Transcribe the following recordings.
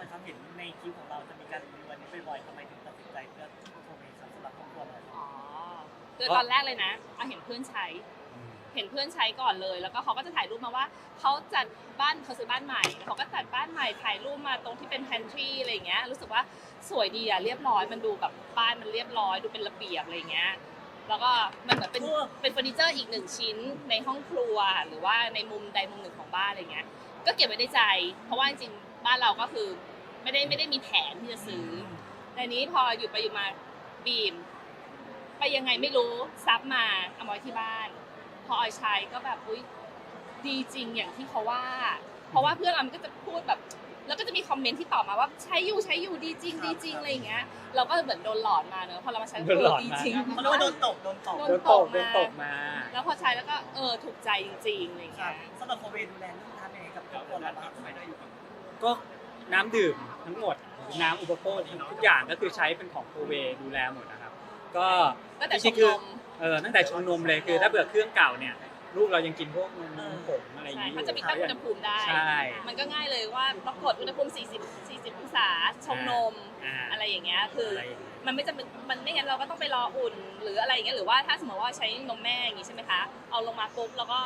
อยครับเห็นในคลิปของเราจะมีการรีวิวอันนี้บ่อยๆทำไมถึงตัดสินใจเลือกโคเมครับสำหรับครอบครัวเราอ๋อคือตอนแรกเลยนะเอาเห็นเพื่อนใช้ เห็นเพื่อนใช้ก่อนเลย แล้วก็เขาก็จะถ่ายรูปมาว่าเขาจัดบ้านเขาซื้อบ้านใหม่แล้วเขาก็จัดบ้านใหม่ถ่ายรูปมาตรงที่เป็นแพนทรีอะไรอย่างเงี้ย รู้สึกว่าสวยดีอะเรียบร้อยมันดูแบบบ้านมันเรียบร้อย ดูเป็นระเบียบอะไรอย่างเงี้ยแล้วก็มันเหมือนเป็นเป็นเฟอร์นิเจอร์อีกหนึ่งชิ้นในห้องครัว หรือว่าในมุมใดมุมหนึ่งของบ้านอะไรเงี้ย ก็เก็บไว้ในใจ เพราะว่าจริงๆบ้านเราก็คือ ไม่ได้ไม่ได้มีแผนที่จะซื้อแต่นี้พออยู่ไปอยู่มาบีม ไปยังไงไม่รู้ซับมาเอามาไว้ที่บ้าน พอออยใช้ก็แบบอุ้ยดีจริงอย่างที่เขาว่า เพราะว่าเพื่อนเรามันก็จะพูดแบบ แล้วก็จะมีคอมเมนต์ที่ตอบมาว่าใช้อยู่ใช้อยู่ดีจริงดีจริงอะไรอย่างเงี้ยเราก็เหมือนโดนหลอนมาเนอะพอเรามาใช้โดนหลอนเดีมาจริง เขาเรียกว่าโดนตกโดนตกโดโดนตกโดนตกมา แล้วพอใช้แล้วก็เออถูกใจจริงๆอะไรอย่างครัเงี้บย สำหรับโคเมดูแลเรื่องทานยังไงกับครอบครัวเราบ้าง ก็ น้ำดื่มทั้งหมดน้ำอุปโภคทุกอย่างก็คือใช้เป็นของโคเวดูแลหมดนะครับ ก็ตั้งแต่จชริมงๆคืรอม เออตั้งแต่ชงนมเลยคือ ถ้าเบื่อเครื่องเก่าเนี่ย ลูกเรายังกินพวกนมผงอะไรอย่างใช่นี้อเขายู่จะมีตั้งอุณหภูมิได้ ใช่ มันก็ง่ายเลยว่าต้องกดอุณหภูมิ 40 40 องศา ชงนม อ่าอะไรอย่างเงี้ย คืออะไรอย่างนี้มันไม่จำเป็นมันไม่งั้นเราก็ต้องไปรออุ่น หรืออะไรอย่างเงี้ย หรือว่าถ้าสมมติว่าใช้นมแม่อย่างงี้ใช่ไหมคะ เอาลงมาปุ๊บแล้วก็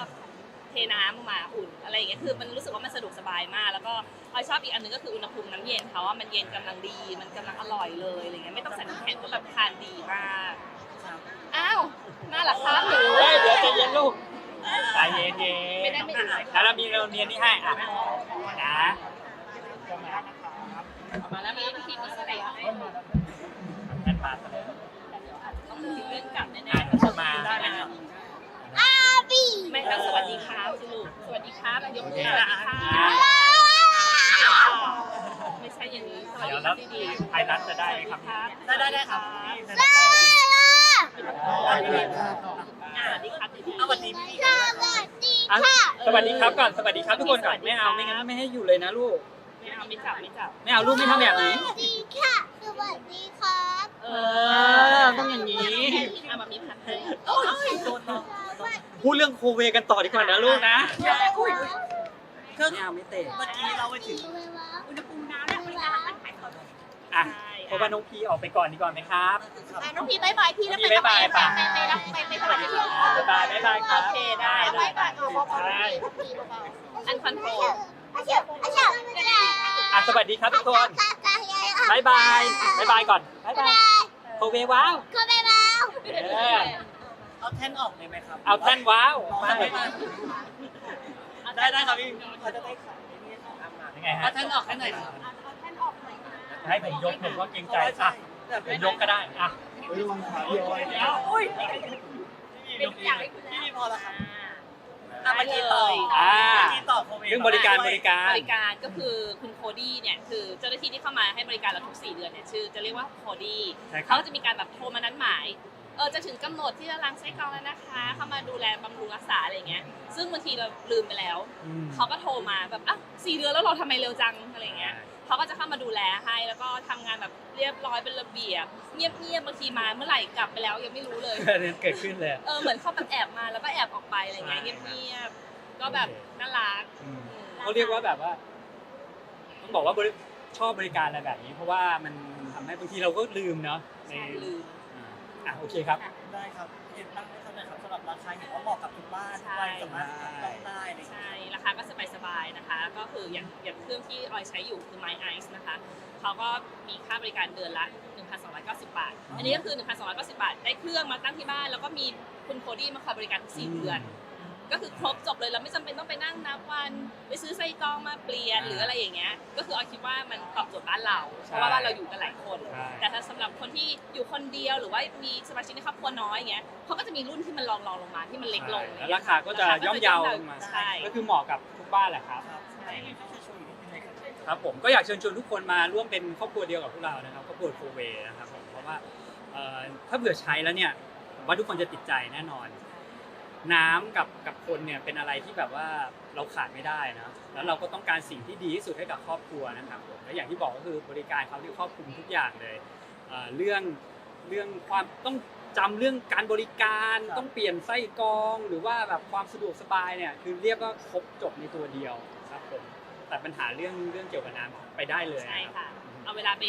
เทน้ำลงมาอุ่นอะไรอย่างเงี้ยคือมันรู้สึกว่ามันสะดวกสบายมาก แล้วก็ออยชอบอีกอันหนึงก็คืออุณหภูมิน้ำเย็นเขาว่ามันเย็นกำลังดี มันกำลังอร่อยเลยอะไรเงี้ยไม่ต้องใส่น้ำแข็งก็แบบทานดีมากครับอ้าวน่ารักครับหนูเฮ้ยเดี๋ยวใจเย็นลูกใจเย็นเย็ไม่นได้ไม่ได้แล้วเรามีเราเนียนนี่ให้อะนะมาแล้วมีทีมนี้อะไรแอนมาเสนอต้องมีเรื่องกลับแน่อะๆ เข้ามา ได้ไหมครับ ไม่ต้องสวัสดีครับสิลูก สวัสดีครับยกมือสวัสดีครับไม่ใช่อย่างนี้ สวัส เดี๋ ดี ยว ค แล้ รั ว บดีๆ ไทยรัฐจะได้ไหมครับ ได้ได้ได้ครับพี่ได้ อ่าดีครับดีๆ เอาวันนี้พี่ อะสวัสดี ครับก่อนสวัสดีครับทุกคนก่อนไม่เอาไม่งั้นไม่ให้อยู่เลยนะลูก ไม่เอาไม่จับไม่จับไม่เอาลูกไม่ทำแบบนี้ สวัสดีค่ะ สวัสดีครับเออต้องอย่างนี้เอามามีพันให้โอ้ยโดนน้องพูดเรื่องโคเวกันต่อดีกว่านะลูกนะอุ้ยเครื่องไม่เอาไม่เตะเมื่อกี้เราไปถึงอุณหภูมิน้ำและเวลาอะ เพราะว่าน้องพีออกไปก่อนดีกว่าไหมครับน้องพีบายบายพี่แล้วไปน้องพีบ๊ายบายไปไปไปรับไปไปสวัสดีค่ะบ๊ายบายบ๊ายบายคโอรับเคได้ได้บายบายเอาเบาใช่ๆอันคอนโทรลอาเชียวอาเชียวบ๊ายบายอะสวัสดีครับทุกคนบายบายบายบายก่อนบายบายโคเวว้าวเออเอาแท่นออกเลยไหมครับเอาแท่นว้าวไม่จะไม่มาได้ได้ครับพี่เขาจะได้ขายนี่ค่ะยังไงเอาแท่นออกให้หนอยครับ ให้ผมยกผมก็เกรงใจอะผมยกก็ได้อะอุ้ยพี่พี่พอแล้วครับอะเมื่อกี้ต่ออ่าเมื่อกี้ต่อโควิดเรื่องบริการบริการบริการก็คือคุณโคดี้เนี่ยคือเจ้าหน้าที่ที่เข้ามาให้บริการเราทุก4เดือนเนี่ยชื่อจะเรียกว่าโคดี้ใช่ครัเขาบก็จะมีการแบบโทรมานัดหมายเออจะถึงกำหนดที่จะล้างไส้กรองแล้วนะคะ เข้ามาดูแลบำรุงรักษาอะไรอย่างเงี้ย ซึ่งบางทีเราลืมไปแล้วอืมเขาก็โทรมาแบบอะสี่เดือนแล้วเราทำไมเร็วจังอะไรอย่างเงี้ย เขาก็จะเข้ามาดูแลให้แล้วก็ทำงานแบบเรียบร้อยเป็นระเบียบ เงียบๆบางทีมาเมื่อไหร่กลับไปแล้วยังไม่รู้เลยเรื่องเกิดขึ้นเลยเออเหมือนเขาแบบแอบมาแล้วก็แอบออกไปอะไรเงี้ยใช่ เงียบๆก็แบบน่ารักอืม เขาเรียกว่าแบบว่าต้องบอกว่าบริชอบบริการอะไรแบบนี้ เพราะว่ามันทำให้บางทีเราก็ลืมเนาะในใช่ลืม อ่าอะโอเคครับ ได้ครับเห็นตั้งไว้เท่าไหร่ครับสำหรับราคาเห็นว่าเหมาะกับทุกบ้านทุกวัยสามารถจับต้องได้อะไรอย่างเงี้ย ใช่ ราคาก็สบายๆนะคะ ก็คืออย่างอย่างเครื่องที่ออยใช้อยู่คือ My Ice นะคะ เขาก็มีค่าบริการเดือนละ 1,290 บาท อันนี้ก็คือ 1,290 บาท ได้เครื่องมาตั้งที่บ้าน แล้วก็มีคุณโคดี้มาคอยบริการทุก4เดือน ก็คือครบจบเลยเราไม่จำเป็นต้องไปนั่งนับวันไปซื้อไส้กรองมาเปลี่ยนหรืออะไรอย่างเงี้ย ก็คือออยคิดว่ามันตอบโจทย์บ้านเรา เพราะว่าบ้านเราอยู่กันหลายคน ใช่ แต่ถ้าสำหรับคนที่อยู่คนเดียวหรือว่ามีสมาชิกในครอบครัวน้อยอย่างเงี้ยเขาก็จะมีรุ่นที่มันรองรองลงมาที่มันเล็กลงแล้วราคาก็จะย่อมเยาลงมาใช่ ก็คือเหมาะกับทุกบ้านแหละครับครับใช่พี่ช่วยชวนอีกนิดนึงครับ ครับผมก็อยากเชิญชวนทุกคนมาร่วมเป็นครอบครัวเดียวกับพวกเรานะครับครอบครัวโฟเวนะครับผมเพราะว่าเอ่อถ้าเบื่อใช้แล้วเนี่ยผมว่าทุกคนจะติดใจแน่นอน น้ำกับกับคนเนี่ยเป็นอะไรที่แบบว่าเราขาดไม่ได้นะแล้วเราก็ต้องการสิ่งที่ดีที่สุดให้กับครอบครัวนะครับผมและอย่างที่บอกก็คือบริการเขาที่ครอบคลุมทุกอย่างเลยเอ่อเรื่องเรื่องความต้องจำเรื่องการบริการครับต้องเปลี่ยนไส้กรองหรือว่าแบบความสะดวกสบายเนี่ยคือเรียกว่าครบจบในตัวเดียวครับผมตัดปัญหาเรื่องเรื่องเกี่ยวกับน้ำไปได้เลยใช่รับค่ะเอาเวลาไป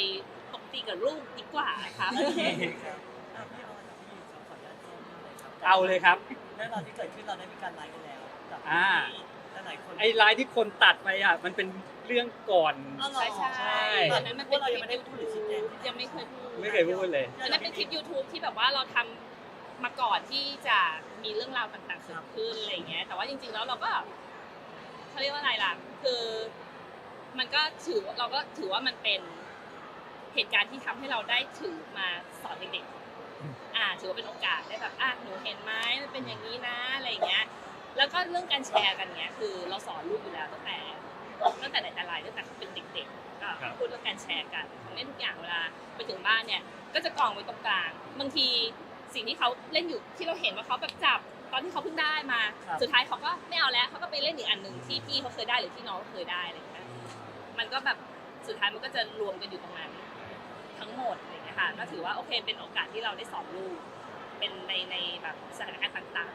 ตกตีกับลูกดีกว่าค่ะโอเคครับอะพี่ออนกับพี่ขออนุญาตเข้าเรื่องเลยครับเอาเลยครับ เรื่องราวที่เกิดขึ้นเราได้มีการไลฟ์กันแล้วกับอ่า ที่หลายๆคนไอ้ไลน์ที่คนตัดไปอะมันเป็นเรื่องก่อนอ้าวเหรอใช่ใช่ ตอนนั้นมันเป็น เรายังไม่ได้พูดหรือชี้แจงที่ยังไม่เคยพูดไม่เคยพูดเลย อันนั้นเป็นคลิป YouTube ที่แบบว่าเราทำมาก่อนที่จะมีเรื่องราวต่างๆเกิดขึ้นอะไรอย่างเงี้ย แต่ว่าจริงๆแล้วเราก็เขาเรียกว่าอะไรล่ะ คือมันก็ถือเราก็ถือว่ามันเป็นเหตุการณ์ที่ทำให้เราได้ถือมาสอนเด็กๆ อ่าถือว่าเป็นโอกาสได้แบบอะหนูเห็นไหมมันเป็นอย่างนี้นะอะไรอย่างเงี้ย แล้วก็เรื่องการแชร์กันเนี้ยคือเราสอนลูกอยู่แล้วตั้งแต่ตั้งแต่ไหนแต่ไรตั้งแต่เขาเป็นเด็กๆก็ครับพูดเรื่องการแชร์กันของเล่นทุกอย่างเวลาไปถึงบ้านเนี่ย ก็จะกองไว้ตรงกลางบางทีสิ่งที่เขาเล่นอยู่ที่เราเห็นว่าเขาแบบจับตอนที่เขาเพิ่งได้มา สุดท้ายเขาก็ไม่เอาแล้วเขาก็ไปเล่นอีกอันหนึ่งที่พี่เขาเคยได้หรือที่น้องเขาเคยได้อะไรอย่างเงี้ยมันก็แบบสุดท้ายมันก็จะรวมกันอยู่ตรงนั้นทั้งหมด อะไรอย่างเงี้ยค่ะ ก็ถือว่าโอเคเป็นโอกาสที่เราได้สอนลูก เป็นในในแบบสถานการณ์ต่าง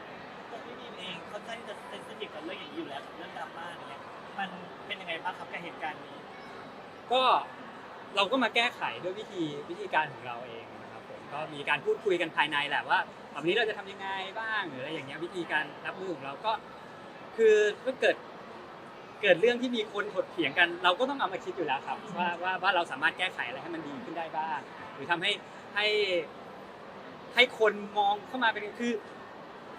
ตัวพี่บีมเองค่อนข้างที่จะเซนซิทีฟกับเรื่องอย่างนี้อยู่แล้วกับเรื่องดราม่าเนี่ยมันเป็นยังไงบ้างครับกับเหตุการณ์นี้ ก็เราก็มาแก้ไขด้วยวิธีวิธีการของเราเองนะครับผมก็มีการพูดคุยกันภายในแหละว่าแบบนี้เราจะทำยังไงบ้างหรืออะไรอย่างเงี้ยวิธีการรับมือของเราก็ คือถ้าเกิดเกิดเรื่องที่มีคนถกเถียงกัน เราก็ต้องเอามาคิดอยู่แล้วครับว่าว่าว่าเราสามารถแก้ไขอะไรให้มันดีขึ้นได้บ้างห รือทำให้ให้ให้คนมองเข้ามาเป็นคือ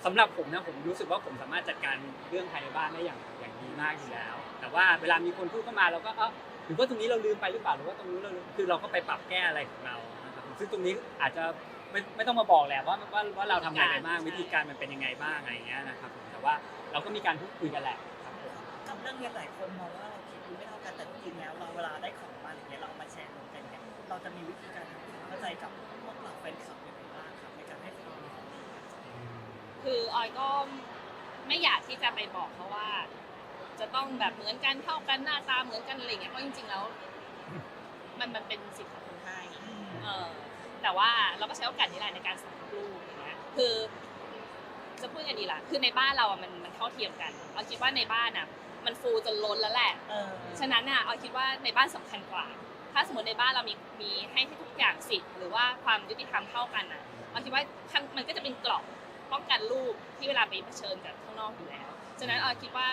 สำหรับผมนะผมรู้สึกว่าผมสามารถจัดการเรื่องภายในบ้านได้อย่างอย่างดีมากอยู่แล้ว แต่ว่าเวลามีคนพูดเข้ามาเราก็เออหรือว่าตรงนี้เราลืมไปหรือเปล่าหรือว่าตรงนู้นเราลืมคือเราก็ไปปรับแก้อะไรของเรานะครับซึ่งตรงนี้อาจจะไม่ไม่ต้องมาบอกแหละว่าว่าว่าเราทำอะไรไปบ้างวิธีการมันเป็นยังไงบ้างอะไรอย่างเงี้ยนะครับผมแต่ว่าเราก็มีการพูดคุยกันแหละครับผมกับเรื่องนี้หลายคนมองว่าเราคิดดูไม่เท่ากันแต่จริงๆแล้วเราเวลาได้ของมาอย่างเงี้ยเราเอามาแชร์ลงกันเนี่ยเราจะมีวิธีการทำความเข้า ใจกับพวกเราแฟนคลับยังไงบ้างครับในการให้ความรู้ๆคือออยก็ไม่อยากที่จะไปบอกเขาว่า จะต้องแบบเหมือนกันเท่ากันหน้าตาเหมือนกันอะไรอย่างเงี้ยเพราะจริงๆแล้ว มันมันเป็นสิทธิ์ของคนให้เออแต่ว่าเราก็ใช้โอกาสนี้แหละในการสอนลูกอย่างเงี้ยคือจะพูดยังไงดีล่ะคือในบ้านเราอะมันมันเท่าเทียมกันเอาคิดว่าในบ้านอะ มันฟูจนล้นแล้วแหละเออฉะนั้นอะเอาคิดว่าในบ้านสำคัญกว่า ถ้าสมมติในบ้านเรามีมีให้ทุกอย่างสิทธิ์หรือว่าความยุติธรรมเท่ากันอะเอาคิดว่ามันก็จะเป็นกราะป้องกันลูกที่เวลาไปเผชิญกับข้างนอกอยู่แล้ว ฉะนั้นเอาคิดว่า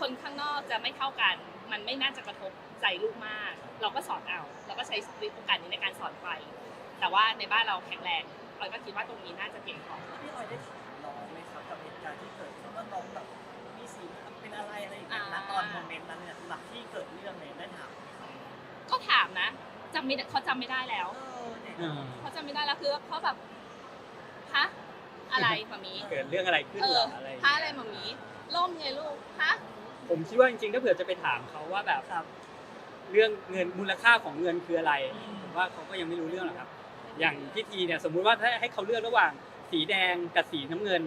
คนข้างนอกจะไม่เท่ากัน มันไม่น่าจะกระทบใจลูกมาก เราก็สอนเอาเราก็ใช้โอกาสนี้ในการสอนไป แต่ว่าในบ้านเราแข็งแรงออยก็คิดว่าตรงนี้น่าจะเพียงพอพี่ออยได้ถามน้องไหมครับกับเหตุการณ์ที่เกิดขึ้นว่าน้องแบบมีสีเป็นอะไรอะไรอย่างเงี้ยตอนโมเมนต์นั้นเนี่ยหลังที่เกิดเรื่องเนี่ย ก็ถามนะจำไม่ได้เขาจำไม่ได้แล้วเออเนี่ยเออเขาจำไม่ได้แล้วคือเขาแบบฮะอะไรมามีเกิดเรื่องอะไรขึ้นเอเหรอออะไรอย่างฮะเงี้ยอะไรมามีล่มไงลูกฮะผมคิดว่าจริงๆถ้าเผื่อจะไปถามเขาว่าแบบครับเรื่องเงินมูลค่าของเงินคืออะไรผมว่าเขาก็ยังไม่รู้เรื่องหรอกครับ อย่างพิธีเนี่ยสมมุติว่าถ้าให้เขาเลือกระหว่างสีแดงกับสีน้ำเงิน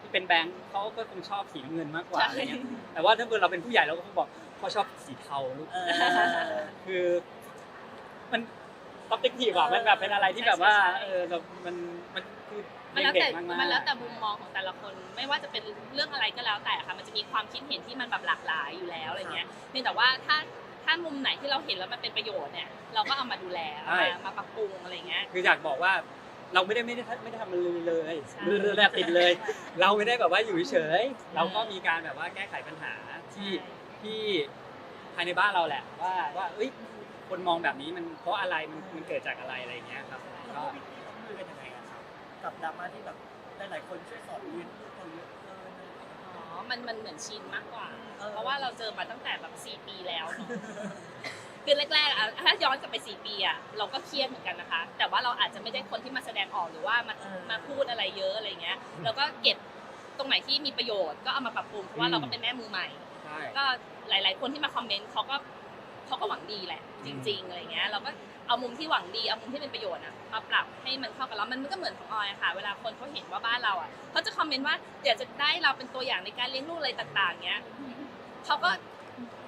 ที่เป็นแบงค์เขาก็คงชอบสีน้ำเงินมากกว่าอะไรเงี้ยแต่ว่าถ้าเกิดเราเป็นผู้ใหญ่เราก็คงบอก เขาชอบสีเทาลูกเออคือ มัน objective อะมันแบบเป็นอะไรที่แบบว่าเออเรามันมันคือมันแล้วเด็แต่กๆมากๆมันแล้วแต่มุมมองของแต่ละคน ไม่ว่าจะเป็นเรื่องอะไรก็แล้วแต่ค่ะ มันจะมีความคิดเห็นที่มันแบบหลากหลายอยู่แล้วอะไรเงี้ยเพียงแต่ว่าถ้าถ้ามุมไหนที่เราเห็นแล้วมันเป็นประโยชน์เนี่ยเราก็เอามาดูแลเอามามาปรับปรุงอะไรเงี้ยคืออยากบอกว่าเราไม่ได้ไม่ได้ไม่ได้ทำมันเลยเลยใช่เรือแรกติดเลย เราไม่ได้แบบว่าอยู่เฉยๆเราก็มีการแบบว่าแก้ไขปัญหาที่ ที่ภายในบ้านเราแหละ ว่าว่าเอ้ยคนมองแบบนี้มันเพราะอะไรมันมันเกิดจากอะไรอะไรอย่างเงี้ยครับแล้วก็ก็วิธีรับมือกันยังไงอะครับกับดราม่าที่แบบหลายๆคนช่วยสอนเรียนรู้เราเยอะเกินอ๋อมันมันเหมือนชินมากกว่าเออเพราะว่าเราเจอมาตั้งแต่แบบสี่ปีแล้วเนอะคือแรกๆอะถ้าย้อนกลับไปสี่ปีอะเราก็เครียดเหมือนกันนะคะ แต่ว่าเราอาจจะไม่ได้คนที่มาแสดงออกหรือว่ามามาพูดอะไรเยอะอะไรเงี้ยเราก็เก็บตรงไหนที่มีประโยชน์ก็เอามาปรับปรุงเพราะว่าเราก็เป็นแม่มือใหม่ใช่ก็ หลาย ๆ คนที่มาคอมเมนต์เขาก็เขาก็หวังดีแหละ จริง ๆอะไรเงี้ยเราก็เอามุมที่หวังดีเอามุมที่เป็นประโยชน์อะมาปรับให้มันเข้ากันแล้วมันก็เหมือนของออยอะค่ะ เวลาคนเขาเห็นว่าบ้านเราอะเขาจะคอมเมนต์ว่าอยากจะได้เราเป็นตัวอย่างในการเลี้ยงลูกอะไรต่าง ๆเงี้ยเขาก็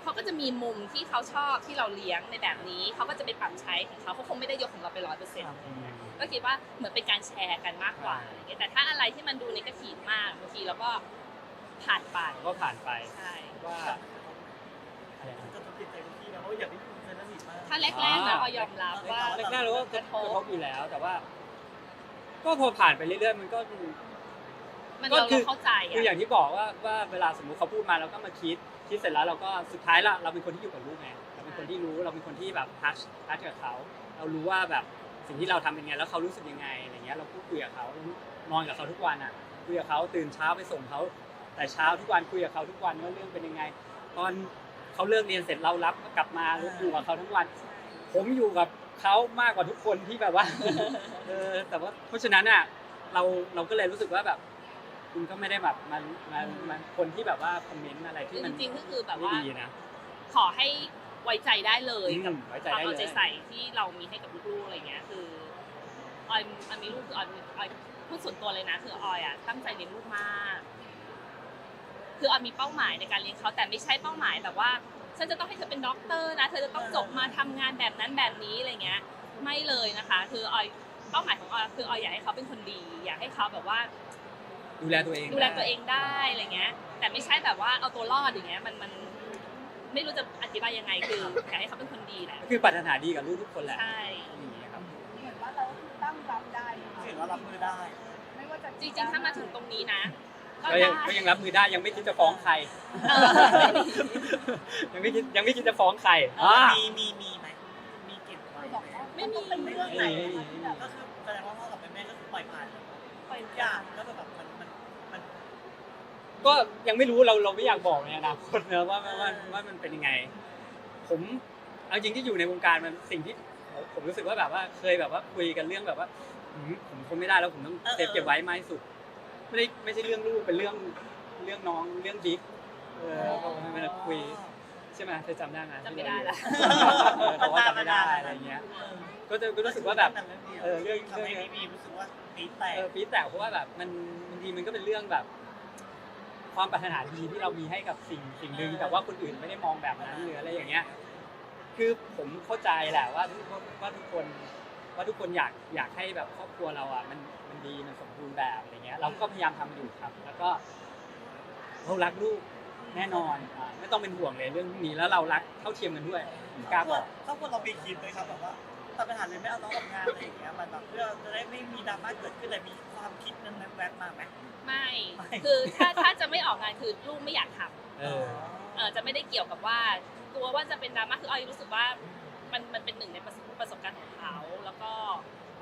เขาก็จะมีมุมที่เขาชอบที่เราเลี้ยงในแบบนี้เขาก็จะไปปรับใช้ของเขาเขาคงไม่ได้ยกของเราไปร้อยเปอร์เซ็นต์ก็คิดว่าเหมือนเป็นการแชร์กันมากกว่าอะไรเงี้ยแต่ถ้าอะไรที่มันดูนกาทีฟมากบางทีเราก็ผ่านไปก็ผ่านไปใช่ว่าอะไรนะ ก อ้ยอย่าไปพูดเซนซิทีฟมาก ถ้า แรกๆนะออยยอมรับว่าแรกๆเราก็กระทบอยู่แล้ว แต่ว่า ก็พอผ่านไปเรื่อยๆมันก็มันก็เราคือเข้าใจคือออะย่างที่บอกว่าว่าเวลาสมมุติเขาพูดมาเราก็มาคิดคิดเสร็จแล้วเราก็สุดท้ายละเราเป็นคนที่อยู่กับลูกไงเราเป็นคนที่รู้เราเป็นคนที่แบบทัชทัชกับเขาเรารู้ว่าแบบสิ่งที่เราทำเป็นไงแล้วเขารู้สึกยังไงอะไรเงี้ยเราพูดคุยกับเขานอนกับเขาทุกวันอะคุยกับเขาตื่นเช้าไปส่งเขาแต่เช้าทุกวันคุยกับเขาทุกวันว่าเรื่องเป็นยังไง ตอนเขาเลิกเรียนเสร็จเรารับก็กลับมาอยู่กับเขาทั้งวัน ผมอยู่กับเขามากกว่าทุกคนที่แบบว่าเออแต่ว่าเพราะฉะนั้นอะเราเราก็เลยรู้สึกว่าแบบ คุณก็ไม่ได้แบบมันมันมันคนที่แบบว่าคอมเมนต์อะไรคืที่อมัจนริงๆก็คือแบบไม่ว่าดีนะ ขอให้ไว้ใจได้เลยอืมกับไว้ใจความได้เอาเลใจยใส่ที่เรามีให้กับลูกๆอะไรเงี้ยคือออยออยมีลูกคือออยออยพูดส่วนตัวเลยนะ คือออยอะตั้งใจเลี้ยงลูกมาก คือออยมีเป้าหมายในการเลี้ยงเขาแต่ไม่ใช่เป้าหมายแบบว่า ฉันจะต้องให้เธอเป็นด็อกเตอร์นะ เธอจะต้องจบมาทำงานแบบนั้นแบบนี้อะไรเงี้ย ไม่เลยนะคะ คือออยเป้าหมายของออยคือออยอยากให้เขาเป็นคนดี อยากให้เขาแบบว่า ดูแลตัวเอง ดูแลตัวเองได้อะไรเงี้ย แต่ไม่ใช่แบบว่าเอาตัวรอดอย่างเงี้ย มันมันไม่รู้จะอธิบายยังไงคืออยากให้เขาเป็นคนดีแหละก็คือปรารถนาดีกับลูกทุกคนแหละใช่อย่างนี้ครับเหมือนว่าเราตั้งรับได้เห็นว่ารับมือได้ ไม่ว่าจะจริงๆถ้ามาถึงตรงนี้นะ ก็ก็ยังได้ก็ยังรับมือได้ยังไม่คิดจะฟ้องใครเออยังไม่คิดยังไม่คิดจะฟ้องใครอ่ามีมีมีไหมมีเก็บไว้บอกไหมว่าไม่ต้องเป็นเรื่องไหนที่แบบก็คือแสดงว่าพ่อกับแม่ก็คือปล่อยผ่านเลยปล่อยทุกอย่างแล้วก็แบบมันมันมันก็ยังไม่รู้เราเราไม่อยากบอกในอนาคตนะว่าว่าว่าว่ามันเป็นยังไง ผมเอาจริงที่อยู่ในวงการมันสิ่งที่ผมรู้สึกว่าแบบว่าเคยแบบว่าคุยกันเรื่องแบบว่าหืมผมทนไม่ได้แล้วผมต้องเซฟเก็บไว้มากที่สุด ไม่ได้ไม่ใช่เรื่องลูกเป็นเรื่องเรื่องน้องเรื่องบิ๊กเออเขาไม่ได้คุยใช่ไหมเธอจำได้ไหมจำไม่ได้ละเออเขาว่าจำไม่ได้อะไรเงี้ย ก็จะก็รู้สึกว่าแบบเออเรื่องทำให้พี่บีรู้สึกว่าตีแตก เออปีดแตกเพราะว่าแบบมันบางทีมันก็เป็นเรื่องแบบ ความปรารถนาดีที่เรามีให้กับสิ่งสิ่งหนึ่งแต่ว่าคนอื่นไม่ได้มองแบบนั้นหรืออะไรอย่างเงี้ย คือผมเข้าใจแหละว่าทุกว่าทุกคน ว่าทุกคนอยากอยากให้แบบครอบครัวเราอะมันมันดีมันสมบูรณ์แบบอะไรเงี้ย เราก็พยายามทำอยู่ครับ แล้วก็เรารักลูกแน่นอนอ่าไม่ต้องเป็นห่วงเลยเรื่องพวกนี้แล้วเรารักเท่าเทียมกันด้วยผมกล้าบอก ครอบครัวเรามีคิดไหมครับแบบว่าตัดปัญหาเลยไม่เอาน้องทำงานอะไรอย่างเงี้ยมันแบบเพื่อจะได้ไม่มีดราม่าเกิดขึ้นเลยมีความคิดนั้นแวบมาไหม ไม่ ไม่ คือถ้าถ้าจะไม่ออกงานคือลูกไม่อยากทำเออเออจะไม่ได้เกี่ยวกับว่า กลัวว่าจะเป็นดราม่าคือออยรู้สึกว่ามันมันเป็นหนึ่งในประสบ ประสบการณ์ของเขาแล้วก็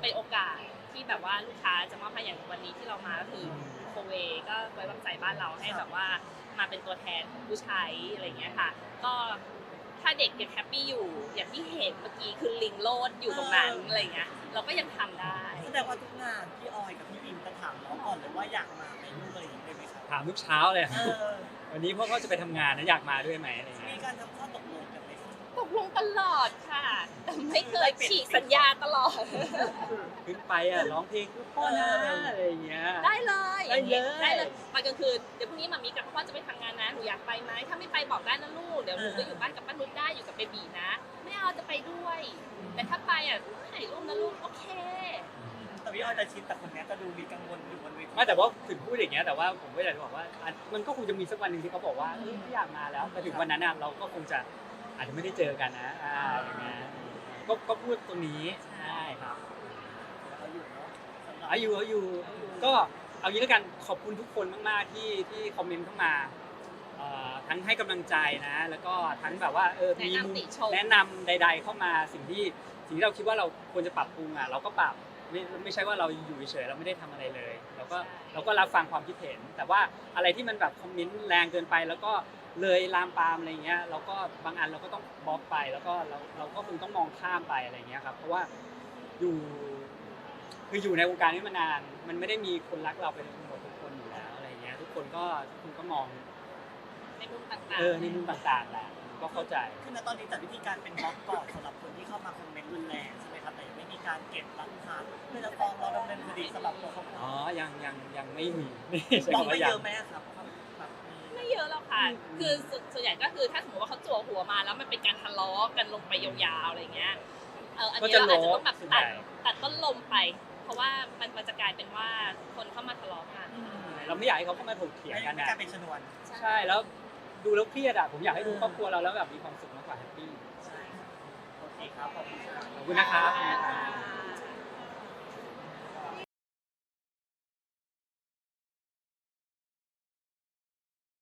เป็นโอกาสที่แบบว่าลูกค้าจะมอบให้อย่างวันนี้ที่เรามาก็คือโคเวก็ไว้วางใจบ้านเราให้แบบว่ามาเป็นตัวแทนของผู้ใช้อะไรอย่างเงี้ยค่ะ ก็ถ้าเด็กยังแฮปปี้อยู่อย่างที่เห็นเมื่อกี้คือลิงโลดอยู่ตรงนั้นอะไรอย่างเงี้ยเราก็ยังทำได้แสดงว่าทุกงานพี่ออยกับพี่บีมจะถามน้องก่อนเลยว่าอยากมาไหมลูกอะไรอย่างเงี้ยได้ไหมครับถามทุกเช้าเลย เออวันนี้พ่อก็จะไปทำงานนะอยากมาด้วยไหมอะไรมีเงี้ยการทำ กลงตลอดค่ะ แต่ไม่เคยฉีกสัญญาตลอด ขึ้นไปอะร้องเพลงพ่อนะอะไรอย่างเงี้ย ได้เลยได้เลย ได้เลยไปกลางคืนเดี๋ยวพรุ่งนี้มามีกับพ่อจะไปทำงานนะหนูอยากไปไหมถ้าไม่ไปบอกได้นะลูกเดี๋ยวหนูก็อยู่บ้านกับป้านุชได้อยู่กับเบบีนะ ไม่เอาจะไปด้วย แต่ถ้าไปอะถ่ายรูปนะลูกโอเคแต่พี่ออยจะชินแต่คนเนี้ยก็ดูมีกังวลอยู่บนเวทีไม่แต่ว่าถึงพูดอย่างเงี้ยแต่ว่าผมก็อยากจะบอกว่าอะมันก็คงจะมีสักวันหนึ่งที่เขาบอกว่าเอ้ยไม่อยากมาแล้วแต่ถึงวันนั้นอะเราก็คงจะ อาจจะไม่ได้เจอกันนะอ่าอย่างเงี้ยก็ก็พูดตรงนี้ใช่ครับเราอยู่เนาะสำหรับอายุอายุก็เอางี้แล้วกันขอบคุณทุกคนมาก ๆ ที่ที่คอมเมนต์เข้ามาเอ่อทั้งให้กำลังใจนะ แล้วก็ทั้งแบบว่าเออมีมุมแนะนำติชม แนะนำใด ๆ เข้ามาสิ่งที่สิ่งที่เราคิดว่าเราควรจะปรับปรุงอะเราก็ปรับไม่ไม่ใช่ว่าเราอยู่เฉยๆเราไม่ได้ทำอะไรเลยเราก็เราก็รับฟังความคิดเห็น แต่ว่าอะไรที่มันแบบคอมเมนต์แรงเกินไป แล้วก็ เลยลามปามอะไรเงี้ยเราก็บางอันเราก็ต้องบล็อกไปแล้วก็เราเราก็คงต้องมองข้ามไปอะไรเงี้ยครับเพราะว่าอยู่คืออยู่ในวงการนี้มานาน มันไม่ได้มีคนรักเราเป็นหมดทุกคนอยู่แล้วอะไรเงี้ยทุกคนก็ทุกคนก็มองในมุมต่างเออในมุมต่างๆแหละก็เข้าใจคือณตอนนี้จัดวิธีการเป็นบล็อกก่อนสำหรับคนที่เข้ามาคอมเมนต์รุนแรงใช่ไหมครับแต่ยังไม่มีการเก็บหลักฐานเพื่อจะฟ้องเราดำเนินคดีสำหรับตัวเขาอ๋อยังยังยังไม่มีใช้บล็อกคำไปว่าเยยังอะไหมครับแบบมีๆไม่ เยอะหรอกค่ะ คือส่วนส่วนใหญ่ก็คือถ้าสมมติว่าเขาจั่วหัวมาแล้วมันเป็นการทะเลาะกันลงไปยาวๆอะไรเงี้ยเอออันนี้เราอาจจะต้องแบบส่วนตัใหดญ่ตัดต้นลมไป เพราะว่ามันมันจะกลายเป็นว่าคนเข้ามาทะเลาะกันเราไม่อยากให้เขาเข้ามาถกเถียงไม่กันไม่นะการเป็นชนวนใช่แล้วดูแล้วเครียดอะผมอยากให้ดูครอบครัวเราแล้วแบบมีความสุขมากกว่าแฮปปี้ใช่ครับโอเคครับขอบคุณครับขอบคุณนะครับ